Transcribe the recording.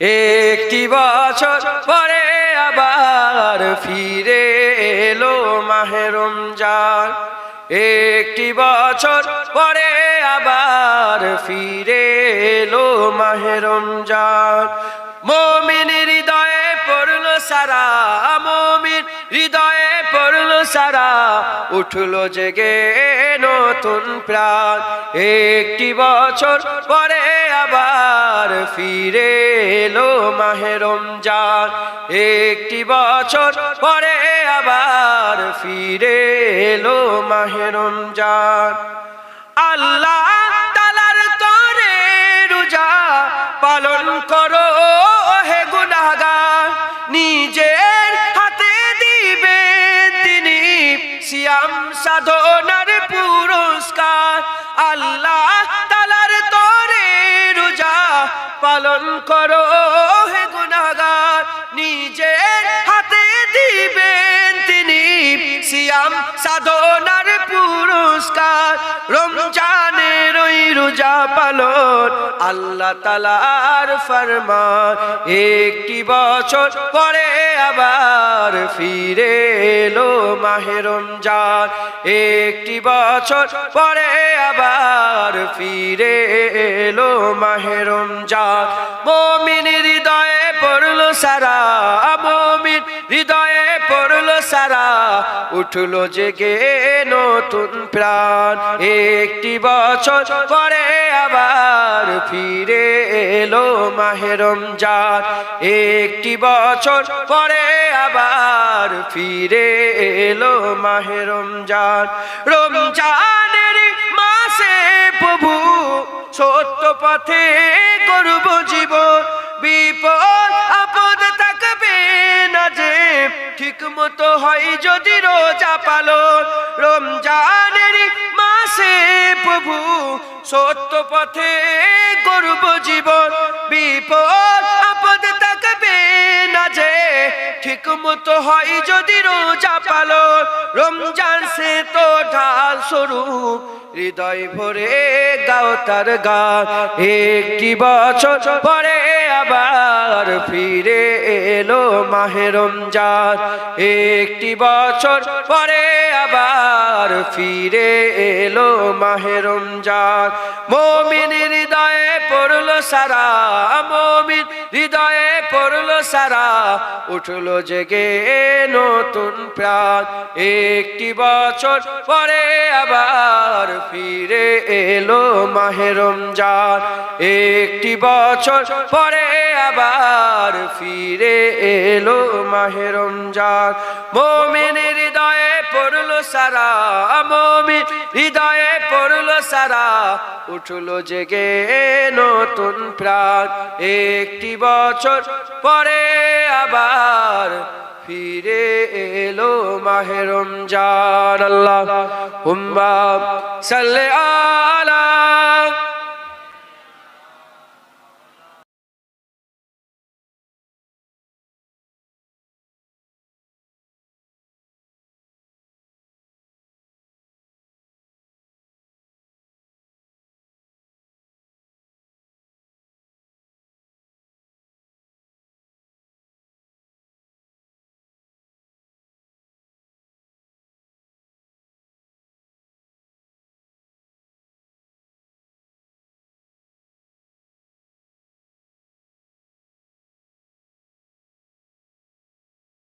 একটি বছর পরে আবার ফিরে এলো মাহেরম যার একটি বছর পরে আবার ফিরে এলো মাহেরম যার মমিন উঠল জেগে নতুন প্রাণ। একটি বছর পরে আবার ফিরে এলো মাহেরম যান একটি বছর পরে আবার ফিরে এলো মাহেরম যান আল্লাহ তালার তরে রোজা পালন করো সাধনার পুরস্কার আল্লাহ তালার তরে রোজা পালন করো। আল্লাহ তালার ফরমান, একটি বছর পরে আবার ফিরে এলো মাহে রমজান। একটি বছর পরে আবার ফিরে এলো মাহে রমজান। মমিন হৃদয়ে পড়ল সারা, মমিন হৃদয়ে সারা উঠল জেগে নতুন প্রাণ। একটি বছর পরে আবার ফিরে এলো মাহেরম রমজান। একটি বছর পরে আবার ফিরে এলো মাহে রমজান। রমজানের মাসে প্রভু সত্য পথে করব জীবন। মতো হয় যদি রোজা পালন। রমজানের মাসে প্রভু সত্য পথে করব জীবন বিপদ ঠিক মতো হয় যদি রোজা পালন, রমজান সে তো ঢাল স্বরূপ, হৃদয় ভরে গাও তার গান। একটি বছর পরে আবার ফিরে এলো মাহে রমজান। একটি বছর পরে আবার ফিরে এলো মাহে রমজান। মমিন হৃদয়ে পড়ল সারা মমিন, হৃদয়ে পড়ল সারা, উঠল জেগে নতুন প্রাণ। একটি বছর পরে আবার ফিরে এলো মাহেরম রমজান। একটি বছর পরে আবার ফিরে এলো মাহেরম রমজান। মমিন হৃদয়ে পড়ল সারা মমি হৃদয়ে পড়ল সারা, উঠল জেগে নতুন প্রাণ। একটি বছর পরে আবার ফিরে এলো মাহেরম জার আল্লাহ হুম্মা সাল্লে আলা